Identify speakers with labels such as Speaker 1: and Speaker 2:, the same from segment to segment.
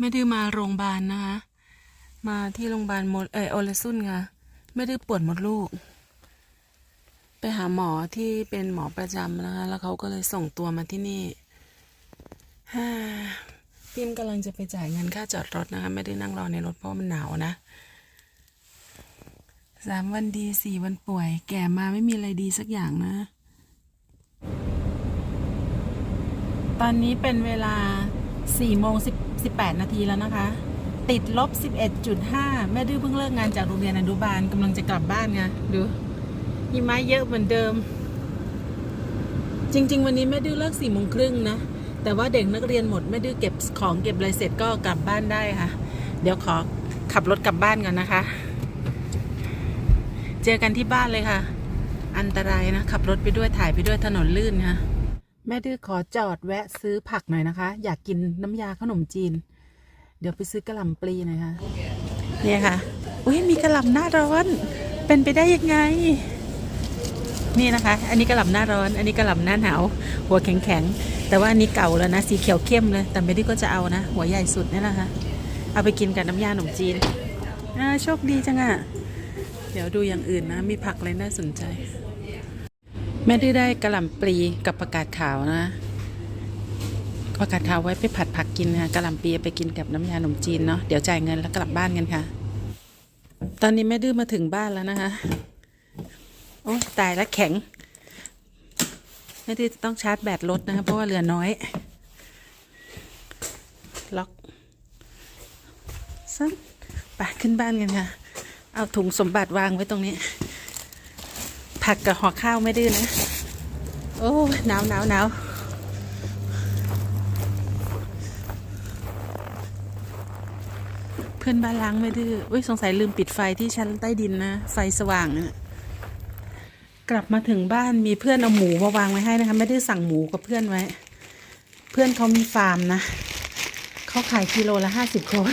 Speaker 1: ไม่ได้มาโรงพยาบาลนะคะ มาที่โรงพยาบาลมดเออโอเลซุนค่ะ ไม่ได้ปวดมดลูก ไปหาหมอที่เป็นหมอประจำนะคะ แล้วเขาก็เลยส่งตัวมาที่นี่ฮ่าพิมกำลังจะไปจ่ายเงินค่าจอดรถนะคะ ไม่ได้นั่งรอในรถเพราะมันหนาวนะสามวันดีสี่วันป่วย แก่มาไม่มีอะไรดีสักอย่างนะ ตอนนี้เป็นเวลา 4โมง18 นาทีแล้วนะคะ ติดลบ 11.5 แม่ดื้อเพิ่งเลิกงานจากโรงเรียนอนุบาลกำลังจะกลับบ้านไงดูหิมะเยอะเหมือนเดิม จริง ๆ วันนี้แม่ดื้อเลิก4โมงครึ่งนะ แต่ว่าเด็กนักเรียนหมดแม่ดื้อเก็บของเก็บอะไรเสร็จก็กลับบ้านได้ค่ะ เดี๋ยวขอขับรถกลับบ้านกันนะคะ เจอกันที่บ้านเลยค่ะ อันตรายนะขับรถไปด้วยถ่ายไปด้วยถนนลื่นค่ะ แม่ดื้อขอจอดแวะซื้อผักหน่อยนะคะ อยากกินน้ำยาขนมจีน เดี๋ยวไปซื้อกระหล่ำปลีหน่อยค่ะเนี่ยค่ะอุ้ยมีกระหล่ำหน้าร้อน เป็นไปได้ยังไง นี่นะคะ อันนี้กระหล่ำหน้าร้อน อันนี้กระหล่ำหน้าหนาว หัวแข็งๆแต่ว่าอันนี้เก่าแล้วนะสีเขียวเข้มเลย แต่ไม่ได้ก็จะเอานะ หัวใหญ่สุดนี่แหละค่ะเอาไปกินกับน้ำยาขนมจีนอ่าโชคดีจังอะ่ะ เดี๋ยวดูอย่างอื่นนะ มีผักอะไรน่าสนใจ แม่ได้อได้กระหล่ำปลีกับผักกาดขาวนะผักกาดขาวไว้ไปผัดผักกินนะกระหล่ำปลีไปกินกับน้ำยาขนมจีนเนาะเดี๋ยวจ่ายเงินแล้วกลับบ้านกันค่ะ ตอนนี้แม่ดื้อมาถึงบ้านแล้วนะคะโอ้ตายแล้วแข็งแม่ดื้อต้องชาร์จแบตรถนะคะเพราะว่าเหลือน้อย ล็อกสั้นไปขึ้นบ้านกันค่ะ เอาถุงสมบัติวางไว้ตรงนี้ ผักกับห่อข้าวไม่ดื้อนะ โอ้หนาวหนาวหนาวเพื่อนบ้านล้างไม่ดื้ออุ้ยสงสัยลืมปิดไฟที่ชั้นใต้ดินนะ ไฟสว่างนะกลับมาถึงบ้านมีเพื่อนเอาหมูมาวางไว้ให้นะคะ ไม่ได้สั่งหมูกับเพื่อนไว้ เพื่อนเขามีฟาร์มนะเขาขายกิโลละห้าสิบโคน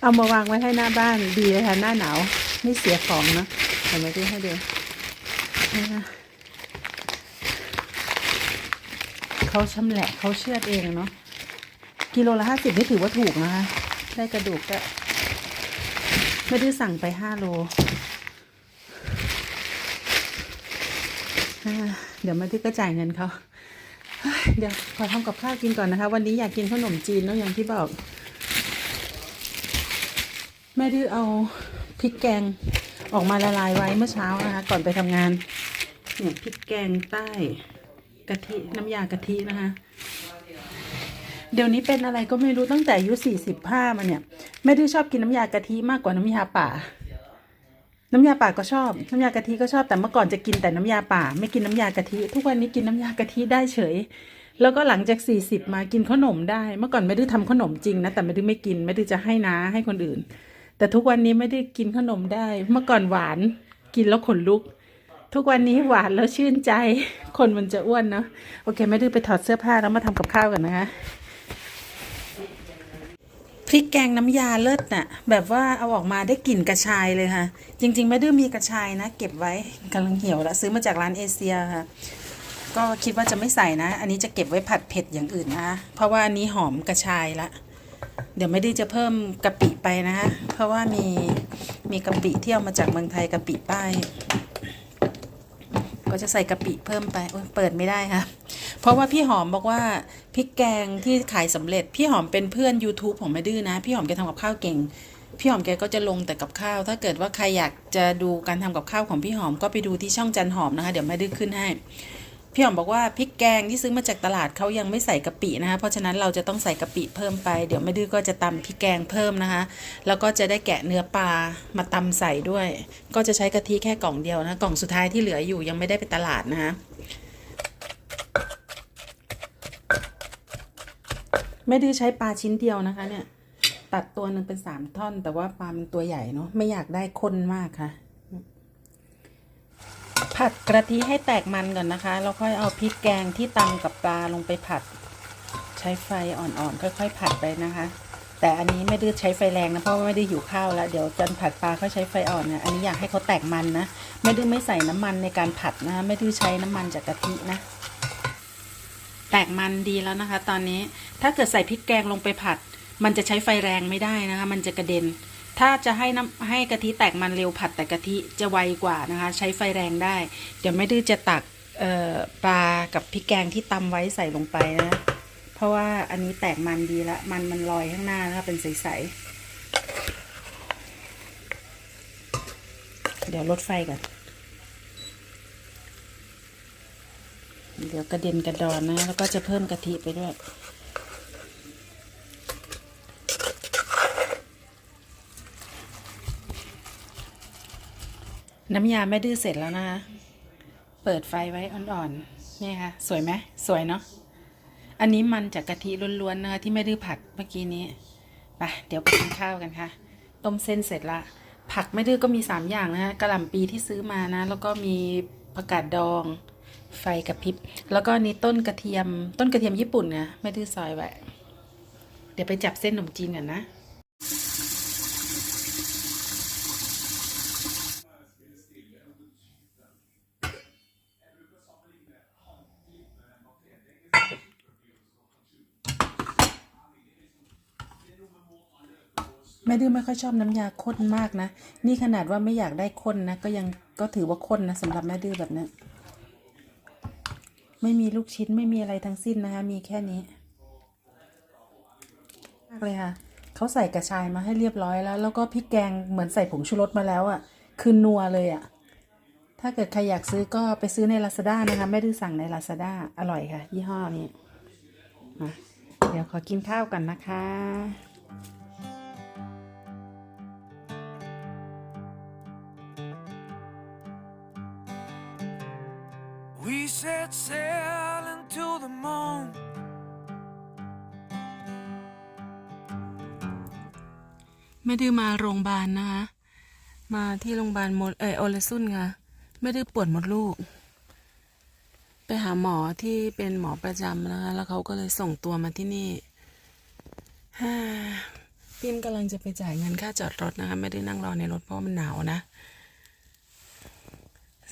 Speaker 1: เอามาวางไว้ให้หน้าบ้านดีเลยค่ะหน้าหนาวไม่เสียของเนะ เดี๋ยวมาดูให้ดูนี่นะเขาชำแหละเขาเชือดเองเนาะกิโลละห้าสิบนี่ถือว่าถูกนะคะ ได้กระดูกก็ไม่ได้สั่งไปห้าโล เดี๋ยวมาที่ก็จ่ายเงินเขา เดี๋ยวขอทำกับข้าวกินก่อนนะคะ วันนี้อยากกินขนมจีนเนอะอย่างที่บอก แม่ดื้อเอาพริกแกง ออกมาละลายไว้เมื่อเช้านะคะ ก่อนไปทำงาน เนี่ยพริกแกงใต้กะทิน้ำยากะทินะคะ เดี๋ยวนี้เป็นอะไรก็ไม่รู้ตั้งแต่อายุสี่สิบห้ามาเนี่ยแม่ได้ชอบกินน้ำยากะทิมากกว่าน้ำยาป่า น้ำยาป่าก็ชอบ น้ำยากะทิก็ชอบแต่เมื่อก่อนจะกินแต่น้ำยาป่า ไม่กินน้ำยากะทิทุกวันนี้กินน้ำยากะทิได้เฉย แล้วก็หลังจากสี่สิบมากินขนมได้ เมื่อก่อนไม่ได้ทำขนมจริงนะแต่ไม่ได้ไม่กินไม่ได้จะให้น้าให้คนอื่น แต่ทุกวันนี้ไม่ได้กินขนมได้ เมื่อก่อนหวานกินแล้วขนลุก ทุกวันนี้หวานแล้วชื่นใจ คนมันจะอ้วนเนาะโอเค ไม่ได้ไปถอดเสื้อผ้าแล้วมาทำกับข้าวกันนะคะพริกแกงน้ำยาเลิศน่ะ แบบว่าเอาออกมาได้กลิ่นกระชายเลยค่ะ จริง ๆ ไม่ดื้อมีกระชายนะ เก็บไว้กำลังเหี่ยวแล้วซื้อมาจากร้านเอเชียค่ะ ก็คิดว่าจะไม่ใส่นะ อันนี้จะเก็บไว้ผัดเผ็ดอย่างอื่นนะ เพราะว่าอันนี้หอมกระชายละ เดี๋ยวไม่ได้จะเพิ่มกะปิไปนะคะเพราะว่ามีมีกะปิที่เอามาจากเมืองไทยกะปิป้ก็จะใส่กะปิเพิ่มไปโอ๊ยเปิดไม่ได้ค่ะเพราะว่าพี่หอมบอกว่าพริกแกงที่ขายสำเร็จ พี่หอมเป็นเพื่อน YouTube ของแม่ดื้อนะ พี่หอมแกทำกับข้าวเก่ง พี่หอมแกก็จะลงแต่กับข้าว ถ้าเกิดว่าใครอยากจะดูการทำกับข้าวของพี่หอมก็ไปดูที่ช่องจันหอมนะคะ เดี๋ยวแม่ดื้อขึ้นให้ พี่หอมบอกว่าพริกแกงที่ซื้อมาจากตลาดเขายังไม่ใส่กะปินะคะ เพราะฉะนั้นเราจะต้องใส่กะปิเพิ่มไป เดี๋ยวแม่ดื้อก็จะตำพริกแกงเพิ่มนะคะ แล้วก็จะได้แกะเนื้อปลามาตำใส่ด้วย ก็จะใช้กะทิแค่กล่องเดียวนะ กล่องสุดท้ายที่เหลืออยู่ยังไม่ได้ไปตลาดนะคะไม่ได้อใช้ปลาชิ้นเดียวนะคะ เนี่ย ตัดตัวหนึ่งเป็นสามท่อน แต่ว่าปลามันตัวใหญ่เนาะไม่อยากได้ข้นมากค่ะ ผัดกระทิให้แตกมันก่อนนะคะ แล้วค่อยเอาพริกแกงที่ตำกับปลาลงไปผัด ใช้ไฟอ่อนๆค่อย ๆ ผัดไปนะคะ แต่อันนี้ไม่ได้ใช้ไฟแรงนะเพราะว่าไม่ได้อยู่ข้าวแล้วเดี๋ยวจันผัดปลาเขาใช้ไฟอ่อนนะอันนี้อยากให้เขาแตกมันนะไม่ได้ไม่ใส่น้ำมันในการผัดนะไม่ได้ใช้น้ำมันจากกะทินะแตกมันดีแล้วนะคะ ตอนนี้ถ้าเกิดใส่พริกแกงลงไปผัด มันจะใช้ไฟแรงไม่ได้นะคะ มันจะกระเด็น ถ้าจะให้น้ำให้กะทิแตกมันเร็วผัดแต่กะทิจะไวกว่านะคะ ใช้ไฟแรงได้ เดี๋ยวไม่ดื้อจะตักปลากับพริกแกงที่ตำไว้ใส่ลงไปนะเพราะว่าอันนี้แตกมันดีละมันมันลอยข้างหน้านะคะเป็นใสๆเดี๋ยวลดไฟก่อนเดี๋ยวกระเด็นกระดอนนะ แล้วก็จะเพิ่มกะทิไปด้วย น้ำยาแม่ดื้อเสร็จแล้วนะคะ เปิดไฟไว้อ่อนๆ นี่ค่ะ สวยไหมสวยเนาะ อันนี้มันจากกะทิล้วนๆนะคะที่แม่ดื้อผัดเมื่อกี้นี้ ไป เดี๋ยวไปกินข้าวกันค่ะ ต้มเส้นเสร็จละ ผักแม่ดื้อก็มีสามอย่างนะคะกระหล่ำปีที่ซื้อมานะ แล้วก็มีผักกาดดอง ไฟกระพริบ แล้วก็อันนี้ต้นกระเทียม ต้นกระเทียมญี่ปุ่นนะแม่ดื้อซอยไว้ เดี๋ยวไปจับเส้นขนมจีนกันนะ ม่ดื้อไม่ค่อยชอบน้ำยาข้นมากนะ นี่ขนาดว่าไม่อยากได้ข้นนะ ก็ยังก็ถือว่าข้นนะสำหรับแม่ดื้อแบบนี้ไม่มีลูกชิ้นไม่มีอะไรทั้งสิ้นนะคะ มีแค่นี้มากเลยค่ะเขาใส่กระชายมาให้เรียบร้อยแล้ว แล้วก็พริกแกงเหมือนใส่ผงชูรสมาแล้วอะ่ะ คือนัวเลยอะ่ะ ถ้าเกิดใครอยากซื้อก็ไปซื้อใน Lazada นะคะแม่ดื้อสั่งใน Lazada อร่อยค่ะ ยี่ห้อนี้เดี๋ยวขอกินข้าวกันนะคะ
Speaker 2: We set sail into the moon.
Speaker 1: ไม่ได้มาโรงพยาบาลนะคะ มาที่โรงพยาบาลมดเออโอเลซุนค่ะ ไม่ได้ปวดมดลูก ไปหาหมอที่เป็นหมอประจำนะคะ แล้วเขาก็เลยส่งตัวมาที่นี่ฮ่าพิมกำลังจะไปจ่ายเงินค่าจอดรถนะคะ ไม่ได้นั่งรอในรถเพราะมันหนาวนะ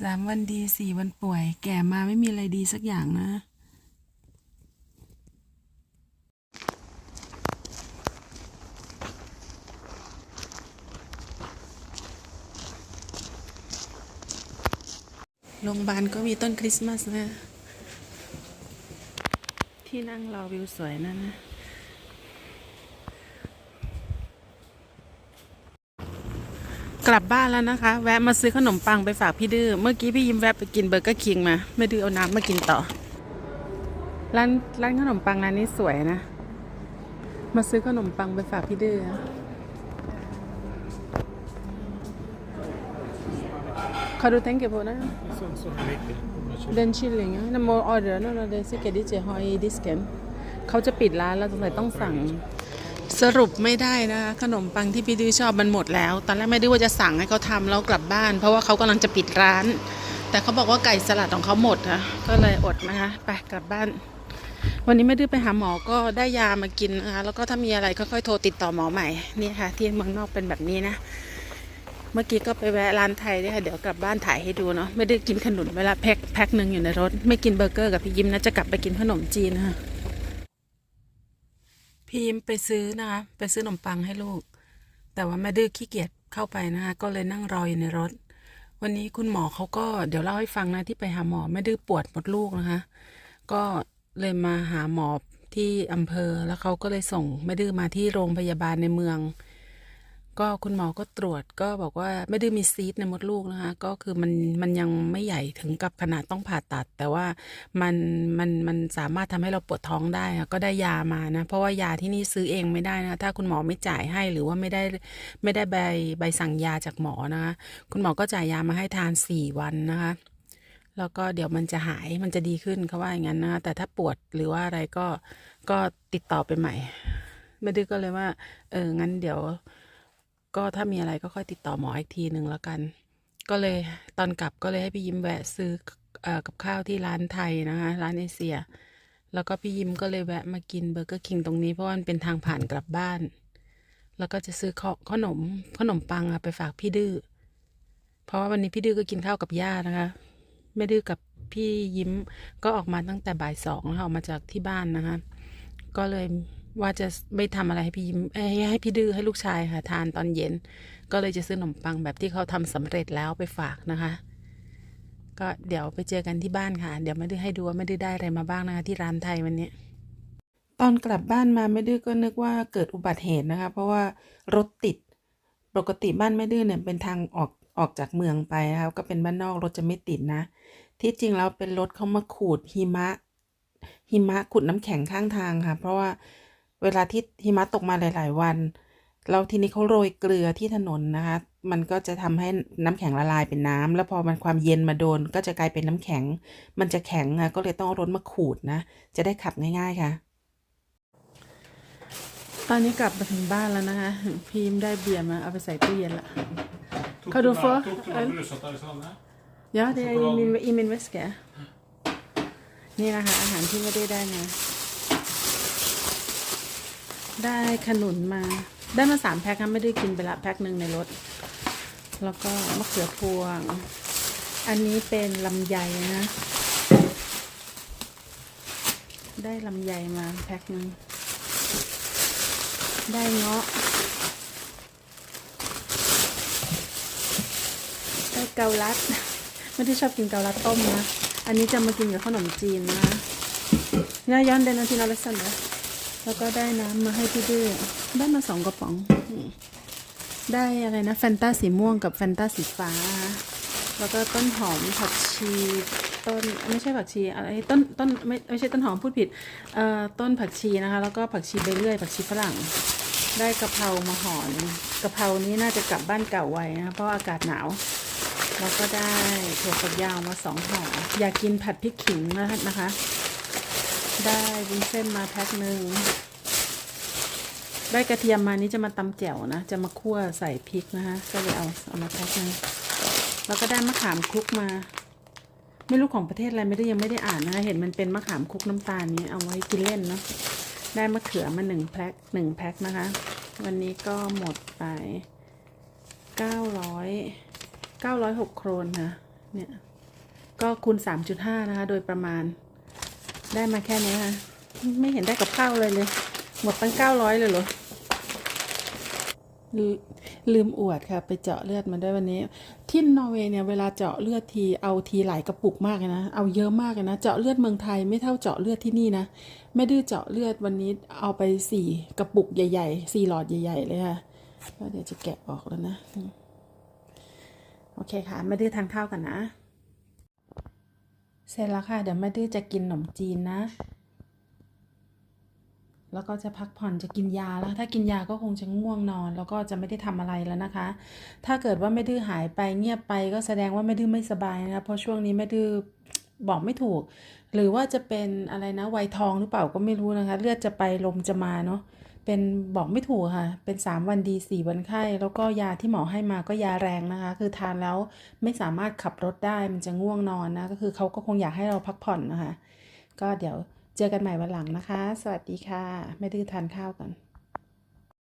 Speaker 1: สามวันดีสี่วันป่วย แก่มาไม่มีอะไรดีสักอย่างนะ โรงพยาบาลก็มีต้นคริสต์มาสนะ ที่นั่งรอวิวสวยนั่นนะ ลับบ้านแล้วนะคะ แวะมาซื้อขนมปังไปฝากพี่ดื้อเมื่อกี้พี่ยิ้มแวะไปกินเบอร์เกอร์คิงมา ไม่ดื้อเอาน้ำมากินต่อ ร้านร้านขนมปังร้านนี้สวยนะ มาซื้อขนมปังไปฝากพี่ดื้อ Kan du tenke på det?
Speaker 3: Sånn som det ligger.
Speaker 1: Den kyllingen. Den må ordre når det er sikkert ikke har i disken. เขาจะปิดร้านแล้วสงสัยต้องสั่ง สรุปไม่ได้นะคะขนมปังที่พี่ดื้อชอบมันหมดแล้ว ตอนแรกไม่ได้ว่าจะสั่งให้เขาทำแล้วกลับบ้าน เพราะว่าเขากำลังจะปิดร้าน แต่เขาบอกว่าไก่สลัดของเขาหมดค่ะก็เลยอดนะคะไปกลับบ้าน วันนี้ไม่ดื้อไปหาหมอก็ได้ยามากินนะคะแล้วก็ถ้ามีอะไรค่อยๆโทรติดต่อหมอใหม่นี่ค่ะ ที่เมืองนอกเป็นแบบนี้นะ เมื่อกี้ก็ไปแวะร้านไทยด้วยค่ะเดี๋ยวกลับบ้านถ่ายให้ดูเนาะไม่ได้กินขนุนเวลาแพ็คแพ็คหนึ่งอยู่ในรถไม่กินเบอร์เกอร์กับพี่ยิ้มนะจะกลับไปกินขนมจีนนะคะ พี่ยิ้มไปซื้อนะคะ ไปซื้อขนมปังให้ลูก แต่ว่าแม่ดื้อขี้เกียจเข้าไปนะคะก็เลยนั่งรออยู่ในรถ วันนี้คุณหมอเขาก็เดี๋ยวเล่าให้ฟังนะที่ไปหาหมอแม่ดื้อปวดหมดลูกนะคะ ก็เลยมาหาหมอที่อำเภอแล้วเขาก็เลยส่งแม่ดื้อมาที่โรงพยาบาลในเมือง ก็คุณหมอก็ตรวจก็บอกว่าไม่ได้มีซีสต์ในมดลูกนะคะ ก็คือมันมันยังไม่ใหญ่ถึงกับขนาดต้องผ่าตัด แต่ว่ามันมันมันสามารถทำให้เราปวดท้องได้ค่ะก็ได้ยามานะเพราะว่ายาที่นี่ซื้อเองไม่ได้นะถ้าคุณหมอไม่จ่ายให้หรือว่าไม่ได้ไม่ได้ใบใบสั่งยาจากหมอนะคะคุณหมอก็จ่ายยามาให้ทานสี่วันนะคะแล้วก็เดี๋ยวมันจะหายมันจะดีขึ้นเขาว่าอย่างนั้นนะแต่ถ้าปวดหรือว่าอะไรก็ก็ติดต่อไปใหม่ไม่ดื้อก็เลยว่าเอองั้นเดี๋ยว ก็ถ้ามีอะไรก็ค่อยติดต่อหมออีกทีหนึ่งแล้วกัน ก็เลยตอนกลับก็เลยให้พี่ยิ้มแวะซื้ออกับข้าวที่ร้านไทยนะคะ ร้านเอเชีย แล้วก็พี่ยิ้มก็เลยแวะมากินเบอร์เกอร์คิงตรงนี้เพราะว่ามันเป็นทางผ่านกลับบ้าน แล้วก็จะซื้อขขนมขนมปังอะไปฝากพี่ดื้อ เพราะว่าวันนี้พี่ดื้อก็กินข้าวกับย่านะคะ ไม่ดื้อกับพี่ยิ้มก็ออกมาตั้งแต่บ่ายสองแล้วออกมาจากที่บ้านนะคะ ก็เลย ว่าจะไม่ทำอะไรให้พี่ยิ้มเอ้ให้พี่ดื้อให้ลูกชายค่ะ ทานตอนเย็น ก็เลยจะซื้อขนมปังแบบที่เขาทำสำเร็จแล้วไปฝากนะคะ ก็เดี๋ยวไปเจอกันที่บ้านค่ะ เดี๋ยวไม่ดื้อให้ดูว่าไม่ดื้อได้อะไรมาบ้างนะคะที่ร้านไทยวันนี้ตอนกลับบ้านมาแม่ดื้อก็นึกว่าเกิดอุบัติเหตุนะคะ เพราะว่ารถติดปกติบ้านแม่ดื้อเนี่ยเป็นทางออกออกจากเมืองไปนะคะก็เป็นบ้านนอกรถจะไม่ติดนะ ที่จริงแล้วเป็นรถเขามาขูดหิมะหิมะขุดน้ำแข็งข้างทางค่ะ เพราะว่า เวลาที่หิมะตกมาหลาย ๆ วัน แล้วทีนี้เขาโรยเกลือที่ถนนนะคะ มันก็จะทำให้น้ำแข็งละลายเป็นน้ำแล้วพอมันความเย็นมาโดนก็จะกลายเป็นน้ำแข็ง มันจะแข็งอะก็เลยต้องเอารถมาขูดนะ จะได้ขับง่าย ๆ ค่ะ ตอนนี้กลับมาถึงบ้านแล้วนะคะ พีมได้เบียร์มาเอาไปใส่ตู้เย็นละ
Speaker 3: Tok
Speaker 1: Kan
Speaker 3: du
Speaker 1: du få
Speaker 3: med- Tok du med
Speaker 1: øl?
Speaker 3: brusete Alexander?
Speaker 1: เดี๋ยวเดี๋ยวอีมินอีมินเวสแกนี่นะคะอาหารที่ไม่ได้ได้มา ได้ขนุนมา ได้มาสามแพ็คนะไม่ได้กินไปละแพ็คหนึ่งในรถ แล้วก็มะเขือพวง อันนี้เป็นลำไยนะ ได้ลำไยมาแพ็คหนึ่ง ได้เงาะ ได้เกาลัด ไม่ได้ชอบกินเกาลัดต้มนะ อันนี้จะมากินกับขนมจีนนะคะเนี่ยย้อ แล้วก็ได้น้ำมาให้พี่ดื้อได้มาสองกระป๋องได้อะไรนะแฟนตาสีม่วงกับแฟนตาสีฟ้า แล้วก็ต้นหอมผักชีต้นไม่ใช่ผักชีอะไรต้นต้นไม่ไม่ใช่ต้นหอมพูดผิดเอ่อต้นผักชีนะคะ แล้วก็ผักชีใบเลื่อยผักชีฝรั่ง ได้กะเพรามาห่อนกะเพรานี้น่าจะกลับบ้านเก่าไว้นะคะเพราะอากาศหนาวแล้วก็ได้ถั่วฝักยาวมาสองห่ออยากกินผัดพริกขิงนะคะ ได้วุ้นเส้นมาแพ็คหนึ่ง ได้กระเทียมมานี่จะมาตำแจ่วนะ จะมาคั่วใส่พริกนะคะก็เลยเอาเอามาแพ็คหนึงแล้วก็ได้มะขามคลุกมา ไม่รู้ของประเทศอะไรไม่ได้ยังไม่ได้อ่านนะคะเห็นมันเป็นมะขามคลุกน้ำตาลนี้เอาไว้กินเล่นเนาะได้มะเขือมาหนึ่งแพ็คหนึ่งแพ็คนะคะ วันนี้ก็หมดไปเก้าร้อยเก้าร้อยหกโครนค่ะเนี่ยก็คูณสามจุดห้านะคะ โดยประมาณ ได้มาแค่นี้ค่ะไม่เห็นได้กับข้าวเลยเลย หมดตั้งเก้าร้อยเลยเหรอลืลืมอวดค่ะ ไปเจาะเลือดมาด้วันนี้ ที่นอร์เวย์เนี่ยเวลาเจาะเลือดทีเอาทีหลายกระปุกมากเลยนะเอาเยอะมากเลยนะเจาะเลือดเมืองไทยไม่เท่าเจาะเลือดที่นี่นะไม่ดื้อเจาะเลือดวันนี้เอาไปสี่กระปุกใหญ่ๆสี่หลอดใหญ่ ๆ เลยค่ะก็เดี๋ยวจะแกะออกแล้วนะ โอเคค่ะ ไม่ดื้อทานข้าวกันนะ เสร็จแล้วค่ะ เดี๋ยวแม่ดื้อจะกินขนมจีนนะ แล้วก็จะพักผ่อนจะกินยาแล้ว ถ้ากินยาก็คงจะง่วงนอน แล้วก็จะไม่ได้ทำอะไรแล้วนะคะ ถ้าเกิดว่าแม่ดื้อหายไปเงียบไปก็แสดงว่าแม่ดื้อไม่สบายนะเพราะช่วงนี้แม่ดื้อบอกไม่ถูก หรือว่าจะเป็นอะไรนะไวทองหรือเปล่าก็ไม่รู้นะคะ เลือดจะไปลมจะมาเนาะ เป็นบอกไม่ถูกค่ะ เป็นสามวันดีสี่วันไข้ แล้วก็ยาที่หมอให้มาก็ยาแรงนะคะ คือทานแล้วไม่สามารถขับรถได้มันจะง่วงนอนนะ ก็คือเขาก็คงอยากให้เราพักผ่อนนะคะ ก็เดี๋ยวเจอกันใหม่วันหลังนะคะ สวัสดีค่ะ ไม่ดื้อทานข้าวกัน